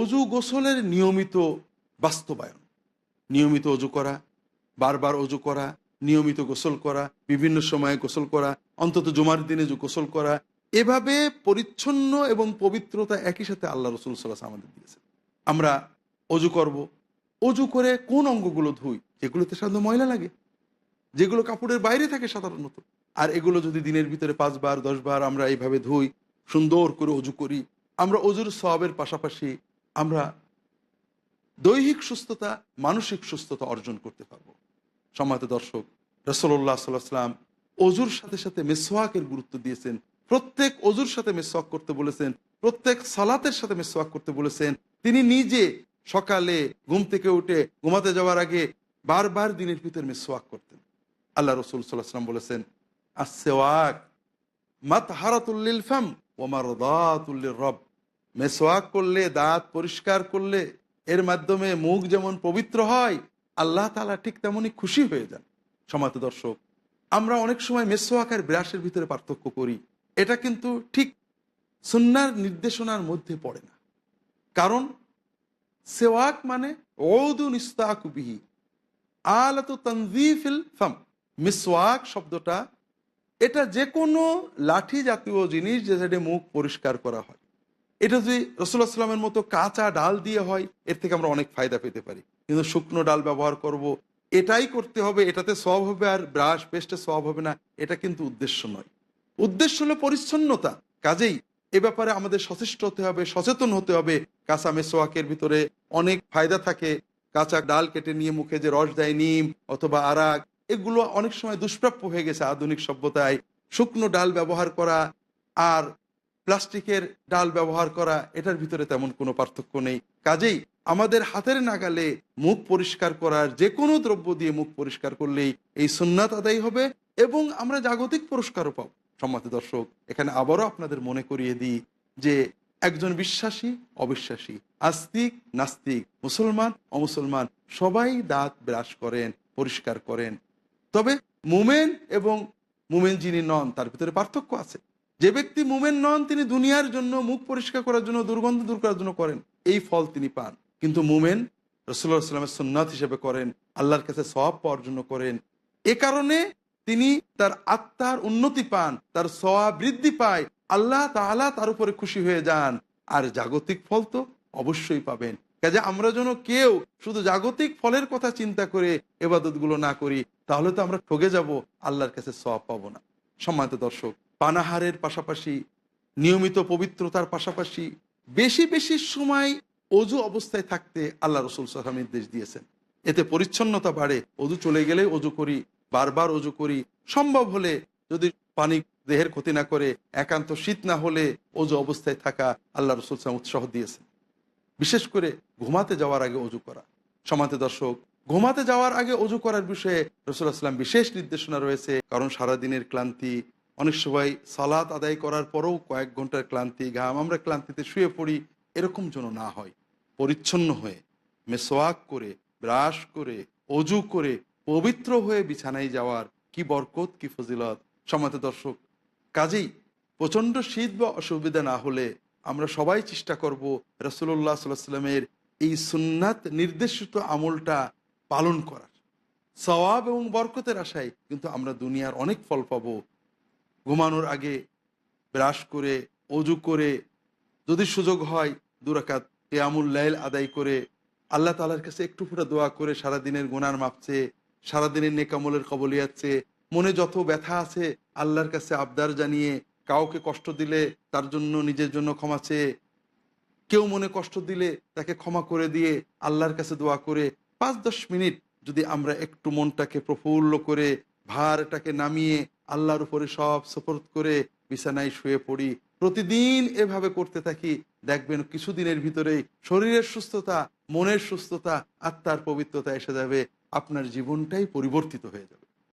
অজু গোসলের নিয়মিত বাস্তবায়ন। নিয়মিত অজু করা, বারবার অজু করা, নিয়মিত গোসল করা, বিভিন্ন সময়ে গোসল করা, অন্তত জুমার দিনে গোসল করা, এভাবে পরিচ্ছন্ন এবং পবিত্রতা একই সাথে আল্লাহ রসুল সাল্লাহ আমাদের দিয়েছেন। আমরা অজু করব। অজু করে কোন অঙ্গগুলো ধুই? যেগুলোতে সাধারণত ময়লা লাগে। যেগুলো কাপড়ের বাইরে থাকে সাধারণত। আর এগুলো যদি দিনের ভিতরে পাঁচবার, দশবার আমরা এইভাবে ধুই, সুন্দর করে অজু করি, আমরা অজুর সবের পাশাপাশি আমরা দৈহিক সুস্থতা, মানসিক সুস্থতা অর্জন করতে পারব। সম্মানিত দর্শক রসল্লাহ সাল্লাম অজুর সাথে সাথে মেসোয়াকের গুরুত্ব দিয়েছেন। প্রত্যেক অজুর সাথে মেসোয়াক করতে বলেছেন, প্রত্যেক সালাতের সাথে মেসোয়াক করতে বলেছেন। তিনি নিজে সকালে ঘুম থেকে উঠে ঘুমাতে যাওয়ার আগে বারবার দিনের ভিতরে মেসোয়াক করতেন। আল্লাহ রসুল সাল্লাহ সাল্লাম বলেছেন আসেওয়াক মাত হারাতুল্লিল ফাম ওমার দাতুল্লিল রব মেসোয়াক করলে, দাঁত পরিষ্কার করলে, এর মাধ্যমে মুখ যেমন পবিত্র হয়, আল্লাহ তালা ঠিক তেমনই খুশি হয়ে যান। সমাত দর্শক, আমরা অনেক সময় মেসোয়াক আর ব্রাশের ভিতরে পার্থক্য করি। এটা কিন্তু ঠিক সুন্নার নির্দেশনার মধ্যে পড়ে না। কারণ সেওয়াক মানে ওদুন ইস্তাকুবিহি আলাত তনজিফিল ফাম। মিসওয়াক শব্দটা, এটা যে কোনো লাঠি জাতীয় জিনিস যেটা মুখ পরিষ্কার করা হয়। এটা যদি রসুল্লাহ সাল্লামের মতো কাঁচা ডাল দিয়ে হয়, এর থেকে আমরা অনেক ফায়দা পেতে পারি। কিন্তু শুকনো ডাল ব্যবহার করব, এটাই করতে হবে, এটাতে সব হবে আর ব্রাশ পেস্টে সব হবে না, এটা কিন্তু উদ্দেশ্য নয়। উদ্দেশ্য হলো পরিচ্ছন্নতা। কাজেই এ ব্যাপারে আমাদের সচেষ্ট হতে হবে, সচেতন হতে হবে। কাঁচা মেসোয়াকের ভিতরে অনেক ফায়দা থাকে। কাঁচা ডাল কেটে নিয়ে মুখে যে রস দেয়, নিম অথবা আরাক, এগুলো অনেক সময় দুষ্প্রাপ্য হয়ে গেছে আধুনিক সভ্যতায়। শুকনো ডাল ব্যবহার করা আর প্লাস্টিকের ডাল ব্যবহার করা, এটার ভিতরে তেমন কোনো পার্থক্য নেই। কাজেই আমাদের হাতের নাগালে মুখ পরিষ্কার করার যে কোনো দ্রব্য দিয়ে মুখ পরিষ্কার করলেই এই সুন্নাত আদায় হবে এবং আমরা জাগতিক পুরস্কারও পাব। সম্মত দর্শক, এখানে আবারও আপনাদের মনে করিয়ে দিই যে একজন বিশ্বাসী, অবিশ্বাসী, আস্তিক, নাস্তিক, মুসলমান, অমুসলমান, সবাই দাঁত ব্রাশ করেন, পরিষ্কার করেন। তবে মুমেন এবং মুমেন যিনি নন, তার ভিতরে পার্থক্য আছে। যে ব্যক্তি মুমেন নন, তিনি দুনিয়ার জন্য মুখ পরিষ্কার করার জন্য, দুর্গন্ধ দূর করার জন্য করেন। এই ফল তিনি পান। কিন্তু মুমেন রসুল্লাহ সাল্লামের সুন্নাত হিসেবে করেন, আল্লাহর কাছে সব পাওয়ার জন্য করেন। এ কারণে তিনি তার আত্মার উন্নতি পান, তার সওয়া বৃদ্ধি পায়, আল্লাহ তাআলা তার উপরে খুশি হয়ে যান। আর জাগতিক ফল তো অবশ্যই পাবেন। কাজে আমরা যেন কেউ শুধু জাগতিক ফলের কথা চিন্তা করে এবাদতগুলো না করি, তাহলে তো আমরা ঠগে যাব, আল্লাহর কাছে সব পাবো না। সম্মানিত দর্শক পানাহারের পাশাপাশি, নিয়মিত পবিত্রতার পাশাপাশি বেশি বেশি সময় অজু অবস্থায় থাকতে আল্লাহ রসুল সাল্লাম নির্দেশ দিয়েছেন। এতে পরিচ্ছন্নতা বাড়ে, অজু চলে গেলে অজু করি, বারবার অজু করি। সম্ভব হলে যদি পানি দেহের ক্ষতি না করে, একান্ত শীত না হলে অজু অবস্থায় থাকা আল্লাহ রসুল সালাম উৎসাহ দিয়েছেন। বিশেষ করে ঘুমাতে যাওয়ার আগে অজু করা। সমাতে দর্শক, ঘুমাতে যাওয়ার আগে অজু করার বিষয়ে রসুল্লাহ সাল্লাম বিশেষ নির্দেশনা রয়েছে, কারণ সারাদিনের ক্লান্তি অনেক সময় সালাত আদায় করার পরেও কয়েক ঘণ্টার ক্লান্তি, ঘাম আমরা ক্লান্তিতে শুয়ে পড়ি, এরকম যেন না হয়। পরিচ্ছন্ন হয়ে মেসোয়াক করে, ব্রাশ করে, অজু করে, পবিত্র হয়ে বিছানায় যাওয়ার কি বরকত, কি ফজিলত। সমাতে দর্শক, কাজেই প্রচণ্ড শীত বা অসুবিধা না হলে আমরা সবাই চেষ্টা করব রসুল্লাহ সাল্লামের এই সুন্নাত নির্দেশিত আমলটা পালন করার। সওয়াব এবং বরকতের আশায় কিন্তু আমরা দুনিয়ার অনেক ফল পাবো। ঘুমানোর আগে ব্রাশ করে, অজু করে, যদি সুযোগ হয় দুরাকাত কেয়ামুল লাইল আদায় করে, আল্লাহ তালার কাছে একটু ফুটা দোয়া করে সারাদিনের গুনার মাপছে সারাদিনের নেকামলের কবলিয়াচ্ছে মনে যত ব্যথা আছে আল্লাহর কাছে আবদার জানিয়ে, কাউকে কষ্ট দিলে তার জন্য, নিজের জন্য ক্ষমা চেয়ে, কেউ মনে কষ্ট দিলে তাকে ক্ষমা করে দিয়ে আল্লাহর কাছে দোয়া করে, পাঁচ দশ মিনিট যদি আমরা একটু মনটাকে প্রফুল্ল করে ভারটাকে নামিয়ে আল্লাহর উপরে সব সফরত করে বিছানায় শুয়ে পড়ি। প্রতিদিন এভাবে করতে থাকি। দেখবেন কিছুদিনের ভিতরেই শরীরের সুস্থতা, মনের সুস্থতা, আত্মার পবিত্রতা এসে যাবে। আপনার জীবনটাই পরিবর্তিত হয়ে যাবে।